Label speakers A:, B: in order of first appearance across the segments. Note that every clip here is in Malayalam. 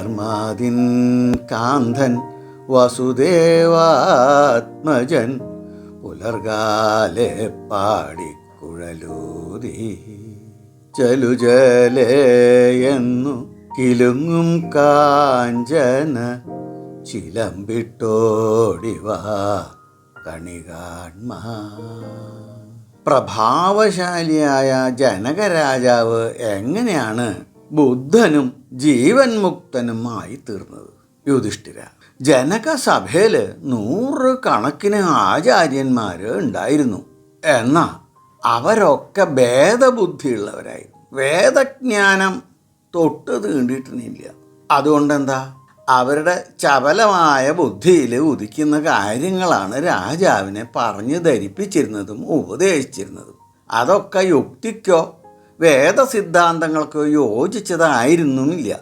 A: ധർമാതിൻ കാന്തൻ വസുദേവാത്മജൻ പുലർകാലെ പാടിക്കുഴലൂതി. ചലുജലേയെന്നു കിലുങ്ങും കാഞ്ചന ചിലമ്പിട്ടോടിവാ കണികാൺമാ. പ്രഭാവശാലിയായ ജനകരാജാവ് എങ്ങനെയാണ് ബുദ്ധനും ജീവൻ മുക്തനുമായി തീർന്നത്. യുധിഷ്ഠിര ജനകസഭയിൽ നൂറ് കണക്കിന് ആചാര്യന്മാര് ഉണ്ടായിരുന്നു. എന്നാ അവരൊക്കെ ഭേദബുദ്ധിയുള്ളവരായിരുന്നു. വേദജ്ഞാനം തൊട്ട് തീണ്ടിയിട്ടില്ല അതുകൊണ്ടെന്താ? അവരുടെ ചപലമായ ബുദ്ധിയിൽ ഉദിക്കുന്ന കാര്യങ്ങളാണ് രാജാവിനെ പറഞ്ഞു ധരിപ്പിച്ചിരുന്നതും ഉപദേശിച്ചിരുന്നതും. അതൊക്കെ യുക്തിക്കോ വേദസിദ്ധാന്തങ്ങൾക്കോ യോജിച്ചതായിരുന്നുമില്ല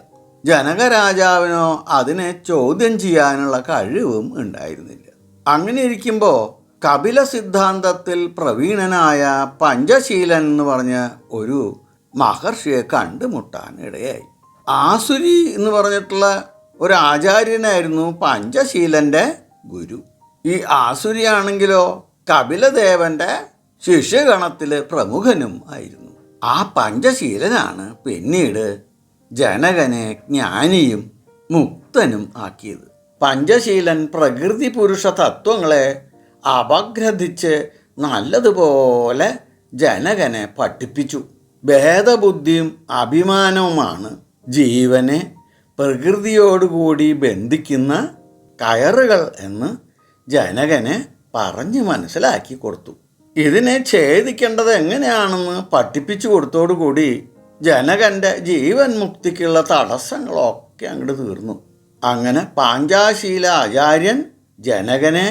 A: ജനകരാജാവിനോ അതിനെ ചോദ്യം ചെയ്യാനുള്ള കഴിവും ഉണ്ടായിരുന്നില്ല. അങ്ങനെ ഇരിക്കുമ്പോൾ കപില സിദ്ധാന്തത്തിൽ പ്രവീണനായ പഞ്ചശീലൻ എന്ന് പറഞ്ഞ ഒരു മഹർഷിയെ കണ്ടുമുട്ടാൻ ഇടയായി ആസുരി എന്ന് പറഞ്ഞിട്ടുള്ള ഒരു ആചാര്യനായിരുന്നു പഞ്ചശീലന്റെ ഗുരു. ഈ ആസുരിയാണെങ്കിലോ കപിലദേവന്റെ ശിഷ്യഗണത്തിലെ പ്രമുഖനും ആയിരുന്നു. ആ പഞ്ചശീലനാണ് പിന്നീട് ജനകനെ ജ്ഞാനിയും മുക്തനും ആക്കിയത്. പഞ്ചശീലൻ പ്രകൃതി പുരുഷ തത്വങ്ങളെ അപഗ്രഥിച്ച് നല്ലതുപോലെ ജനകനെ പഠിപ്പിച്ചു. ഭേദബുദ്ധിയും അഭിമാനവുമാണ് ജീവനെ പ്രകൃതിയോടുകൂടി ബന്ധിക്കുന്ന കയറുകൾ എന്ന് ജനകനെ പറഞ്ഞു മനസ്സിലാക്കി കൊടുത്തു. ഇതിനെ ഛേദിക്കേണ്ടത് എങ്ങനെയാണെന്ന് പഠിപ്പിച്ചു കൊടുത്തോടുകൂടി ജനകന്റെ ജീവൻ മുക്തിക്കുള്ള തടസ്സങ്ങളൊക്കെ അങ്ങോട്ട് തീർന്നു. അങ്ങനെ പാഞ്ചാശീല ആചാര്യൻ ജനകനെ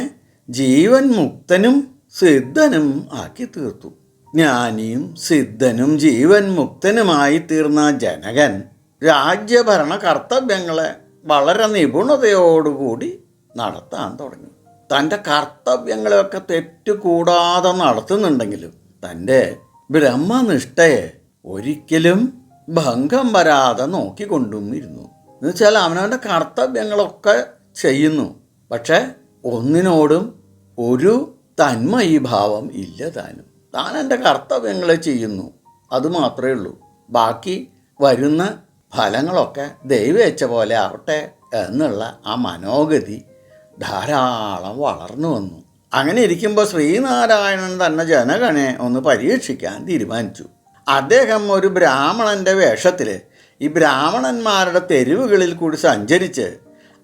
A: ജീവൻ മുക്തനും സിദ്ധനും ആക്കി തീർത്തു. ജ്ഞാനിയും സിദ്ധനും ജീവൻ മുക്തനുമായി തീർന്ന ജനകൻ രാജ്യഭരണ കർത്തവ്യങ്ങളെ വളരെ നിപുണതയോടുകൂടി നടത്താൻ തുടങ്ങി. തന്റെ കർത്തവ്യങ്ങളെയൊക്കെ തെറ്റുകൂടാതെ നടത്തുന്നുണ്ടെങ്കിലും തന്റെ ബ്രഹ്മനിഷ്ഠയെ ഒരിക്കലും ഭംഗം വരാതെ നോക്കിക്കൊണ്ടും ഇരുന്നു. എന്നുവെച്ചാൽ അവനവന്റെ കർത്തവ്യങ്ങളൊക്കെ ചെയ്യുന്നു. പക്ഷേ ഒന്നിനോടും ഒരു തന്മയീഭാവം ഇല്ല താനും. താൻ എന്റെ കർത്തവ്യങ്ങളെ ചെയ്യുന്നു. അത് മാത്രമേ ഉള്ളൂ. ബാക്കി വരുന്ന ഫലങ്ങളൊക്കെ ദൈവേച്ഛ പോലെ ആവട്ടെ എന്നുള്ള ആ മനോഗതി ധാരാളം വളർന്നു വന്നു. അങ്ങനെ ഇരിക്കുമ്പോൾ ശ്രീനാരായണൻ തന്നെ ജനഗണെ ഒന്ന് പരീക്ഷിക്കാൻ തീരുമാനിച്ചു. അദ്ദേഹം ഒരു ബ്രാഹ്മണന്റെ വേഷത്തിൽ ഈ ബ്രാഹ്മണന്മാരുടെ തെരുവുകളിൽ കൂടി സഞ്ചരിച്ച്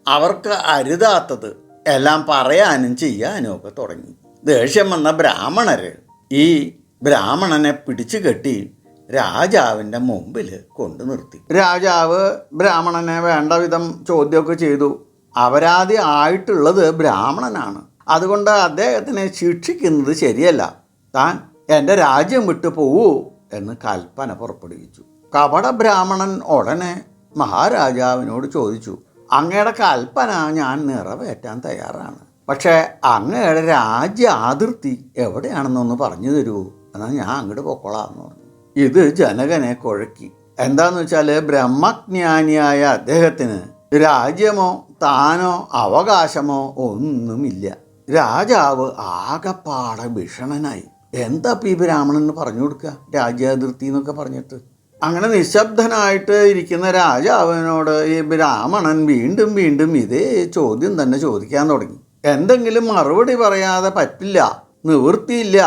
A: അവർക്ക് അരുതാത്തത് എല്ലാം പറയാനും ചെയ്യാനും ഒക്കെ തുടങ്ങി. ദേഷ്യം വന്ന ബ്രാഹ്മണർ ഈ ബ്രാഹ്മണനെ പിടിച്ചു കെട്ടി രാജാവിന്റെ മുമ്പിൽ കൊണ്ടു നിർത്തി. രാജാവ് ബ്രാഹ്മണനെ വേണ്ട വിധം ചോദ്യമൊക്കെ ചെയ്തു. അപരാധി ആയിട്ടുള്ളത് ബ്രാഹ്മണനാണ്. അതുകൊണ്ട് അദ്ദേഹത്തിനെ ശിക്ഷിക്കുന്നത് ശരിയല്ല. താൻ എന്റെ രാജ്യം വിട്ടു പോവൂ എന്ന് കൽപ്പന പുറപ്പെടുവിച്ചു. കപട ബ്രാഹ്മണൻ ഉടനെ മഹാരാജാവിനോട് ചോദിച്ചു അങ്ങയുടെ കൽപ്പന ഞാൻ നിറവേറ്റാൻ തയ്യാറാണ്. പക്ഷേ അങ്ങയുടെ രാജ്യ അതിർത്തി എവിടെയാണെന്നൊന്ന് പറഞ്ഞു തരൂ. എന്നാൽ ഞാൻ അങ്ങോട്ട് പൊക്കോളാം എന്ന് പറഞ്ഞു. ഇത് ജനകനെ കുഴക്കി. എന്താന്ന് വെച്ചാൽ ബ്രഹ്മജ്ഞാനിയായ അദ്ദേഹത്തിന് രാജ്യമോ താനോ അവകാശമോ ഒന്നുമില്ല. രാജാവ് ആകപ്പാടെ ഭീഷണനായി എന്താ പി ബ്രാഹ്മണന് പറഞ്ഞു കൊടുക്കുക രാജ്യാതിർത്തി എന്നൊക്കെ പറഞ്ഞിട്ട്. അങ്ങനെ നിശബ്ദനായിട്ട് ഇരിക്കുന്ന രാജാവിനോട് ഈ ബ്രാഹ്മണൻ വീണ്ടും വീണ്ടും ഇതേ ചോദ്യം തന്നെ ചോദിക്കാൻ തുടങ്ങി. എന്തെങ്കിലും മറുപടി പറയാതെ പറ്റില്ല നിവൃത്തിയില്ല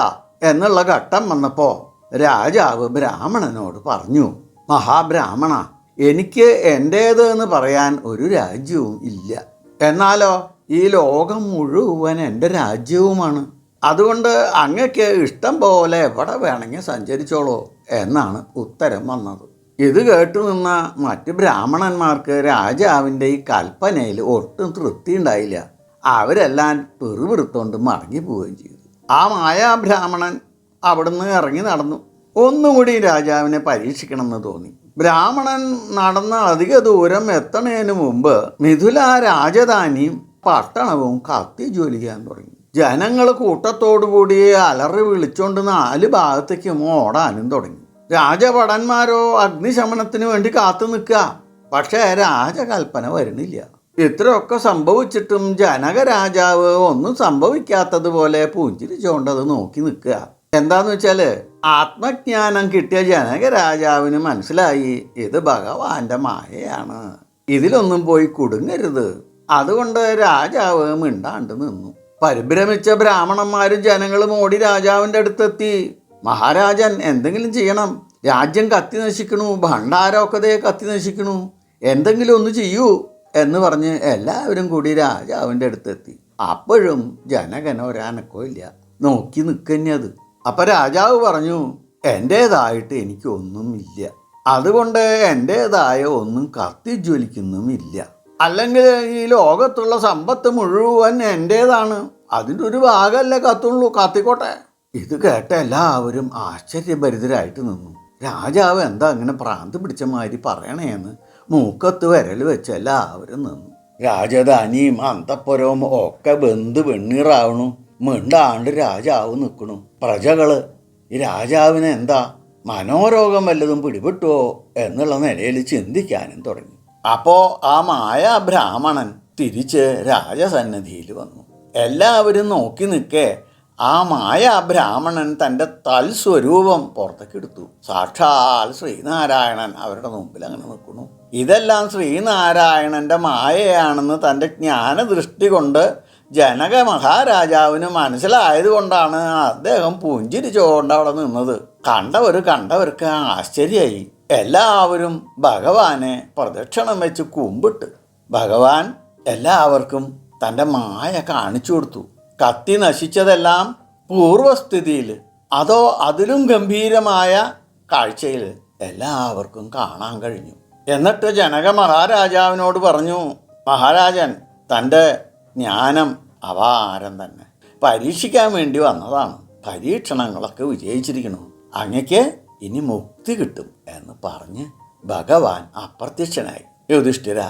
A: എന്നുള്ള ഘട്ടം വന്നപ്പോൾ രാജാവ് ബ്രാഹ്മണനോട് പറഞ്ഞു മഹാബ്രാഹ്മണ എനിക്ക് എന്റേത് എന്ന് പറയാൻ ഒരു രാജ്യവും ഇല്ല. എന്നാലോ ഈ ലോകം മുഴുവൻ എന്റെ രാജ്യവുമാണ്. അതുകൊണ്ട് അങ്ങക്ക് ഇഷ്ടം പോലെ എവിടെ വേണമെങ്കിൽ സഞ്ചരിച്ചോളൂ എന്നാണ് ഉത്തരം വന്നത്. ഇത് കേട്ടു നിന്ന മറ്റ് ബ്രാഹ്മണന്മാർക്ക് രാജാവിന്റെ ഈ കൽപ്പനയിൽ ഒട്ടും തൃപ്തി ഉണ്ടായില്ല. അവരെല്ലാം പെറുപിടുത്തോണ്ട് മടങ്ങി പോവുകയും ചെയ്തു. ആ മായാബ്രാഹ്മണൻ അവിടുന്ന് ഇറങ്ങി നടന്നു. ഒന്നുകൂടി രാജാവിനെ പരീക്ഷിക്കണമെന്ന് തോന്നി. ബ്രാഹ്മണൻ നടന്ന അധിക ദൂരം എത്തണതിന് മുമ്പ് മിഥുല രാജധാനിയും പട്ടണവും കത്തി ജ്വലിക്കാൻ തുടങ്ങി. ജനങ്ങൾ കൂട്ടത്തോടുകൂടി അലറി വിളിച്ചുകൊണ്ട് നാല് ഭാഗത്തേക്കും ഓടാനും തുടങ്ങി. രാജഭടന്മാരോ അഗ്നിശമനത്തിന് വേണ്ടി കാത്തു നിൽക്കുക. പക്ഷേ രാജകൽപ്പന വരുന്നില്ല. ഇത്രയൊക്കെ സംഭവിച്ചിട്ടും ജനകരാജാവ് ഒന്നും സംഭവിക്കാത്തതുപോലെ പുഞ്ചിരിച്ചോണ്ടത് നോക്കി നിൽക്കുക. എന്താന്ന് വെച്ചാൽ ആത്മജ്ഞാനം കിട്ടിയ ജനക രാജാവിന് മനസ്സിലായി ഇത് ഭഗവാന്റെ മായയാണ്. ഇതിലൊന്നും പോയി കുടുങ്ങരുത്. അതുകൊണ്ട് രാജാവ് മിണ്ടാണ്ട് നിന്നു. പരിഭ്രമിച്ച ബ്രാഹ്മണന്മാരും ജനങ്ങളും ഓടി രാജാവിന്റെ അടുത്തെത്തി. മഹാരാജൻ എന്തെങ്കിലും ചെയ്യണം. രാജ്യം കത്തി നശിക്കണു ഭണ്ഡാരമൊക്കെ കത്തി നശിക്കണു. എന്തെങ്കിലും ഒന്ന് ചെയ്യൂ എന്ന് പറഞ്ഞ് എല്ലാവരും കൂടി രാജാവിന്റെ അടുത്തെത്തി. അപ്പോഴും ജനകന ഒരനക്കോ ഇല്ല. നോക്കി നിൽക്കന്നത് അപ്പൊ രാജാവ് പറഞ്ഞു എന്റേതായിട്ട് എനിക്കൊന്നുമില്ല അതുകൊണ്ട് എന്റേതായ ഒന്നും കത്തിജ്വലിക്കുന്നുമില്ല. അല്ലെങ്കിൽ ഈ ലോകത്തുള്ള സമ്പത്ത് മുഴുവൻ എന്റേതാണ് അതിന്റെ ഒരു ഭാഗമല്ലേ കത്തുള്ളൂ. കത്തിക്കോട്ടെ. ഇത് കേട്ട എല്ലാവരും ആശ്ചര്യഭരിതരായിട്ട് നിന്നു. രാജാവ് എന്താ അങ്ങനെ പ്രാന്ത് പിടിച്ച മാതിരി പറയണേന്ന് മൂക്കത്ത് വിരൽ വെച്ച് എല്ലാവരും നിന്നു. രാജധാനിയും അന്തപ്പുരവും ഒക്കെ ബന്ധു വെണ്ണീറാവണു. മിണ്ടാണ്ട് രാജാവ് നിൽക്കണു പ്രജകൾ ഈ രാജാവിന് എന്താ? മനോരോഗം വല്ലതും പിടിപെട്ടുവോ? എന്നുള്ള നിലയിൽ ചിന്തിക്കാനും തുടങ്ങി. അപ്പോ ആ മായ ബ്രാഹ്മണൻ തിരിച്ച് രാജസന്നിധിയിൽ വന്നു. എല്ലാവരും നോക്കി നിൽക്കേ ആ മായ ബ്രാഹ്മണൻ തന്റെ തൽസ്വരൂപം പുറത്തേക്കെടുത്തു സാക്ഷാൽ ശ്രീനാരായണൻ അവരുടെ മുമ്പിൽ അങ്ങനെ നിൽക്കുന്നു. ഇതെല്ലാം ശ്രീനാരായണന്റെ മായയാണെന്ന് തന്റെ ജ്ഞാനദൃഷ്ടി കൊണ്ട് ജനക മഹാരാജാവിന് മനസ്സിലായതുകൊണ്ടാണ് അദ്ദേഹം പുഞ്ചിരിച്ചുകൊണ്ട് അവിടെ നിന്നത്. കണ്ടവർ കണ്ടവർക്ക് ആശ്ചര്യമായി. എല്ലാവരും ഭഗവാനെ പ്രദക്ഷിണം വെച്ച് കുമ്പിട്ട് ഭഗവാൻ എല്ലാവർക്കും തന്റെ മായ കാണിച്ചു കൊടുത്തു. കത്തി നശിച്ചതെല്ലാം പൂർവസ്ഥിതിയിൽ അതോ അതിലും ഗംഭീരമായ കാഴ്ചയിൽ എല്ലാവർക്കും കാണാൻ കഴിഞ്ഞു. എന്നിട്ട് ജനക മഹാരാജാവിനോട് പറഞ്ഞു മഹാരാജൻ തന്റെ ജ്ഞാനം അപാരം തന്നെ. പരീക്ഷിക്കാൻ വേണ്ടി വന്നതാണ്. പരീക്ഷണങ്ങളൊക്കെ വിജയിച്ചിരിക്കണു അങ്ങക്ക് ഇനി മുക്തി കിട്ടും എന്ന് പറഞ്ഞ് ഭഗവാൻ അപ്രത്യക്ഷനായി. യുധിഷ്ഠിര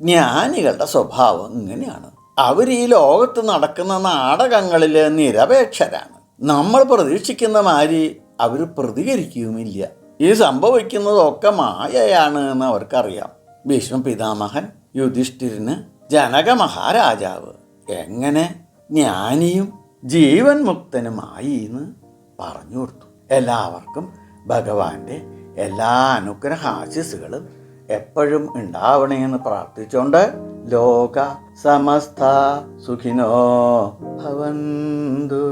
A: ജ്ഞാനികളുടെ സ്വഭാവം ഇങ്ങനെയാണ്. അവർ ഈ ലോകത്ത് നടക്കുന്ന നാടകങ്ങളിൽ നിരപേക്ഷരാണ്. നമ്മൾ പ്രതീക്ഷിക്കുന്ന മാതിരി അവർ പ്രതികരിക്കുകയുമില്ല. ഈ സംഭവിക്കുന്നതൊക്കെ മായയാണ് എന്ന് അവർക്കറിയാം. ഭീഷ്മ പിതാമഹൻ യുധിഷ്ഠിരന് ജനക മഹാരാജാവ് എങ്ങനെ ജ്ഞാനിയും ജീവൻ മുക്തനുമായി എന്ന് പറഞ്ഞു കൊടുത്തു. എല്ലാവർക്കും ഭഗവാന്റെ എല്ലാ അനുഗ്രഹാശിസുകളും എപ്പോഴും ഉണ്ടാവണേന്ന് പ്രാർത്ഥിച്ചുകൊണ്ട് ലോക സമസ്ത സുഖിനോ ഭവന്തു.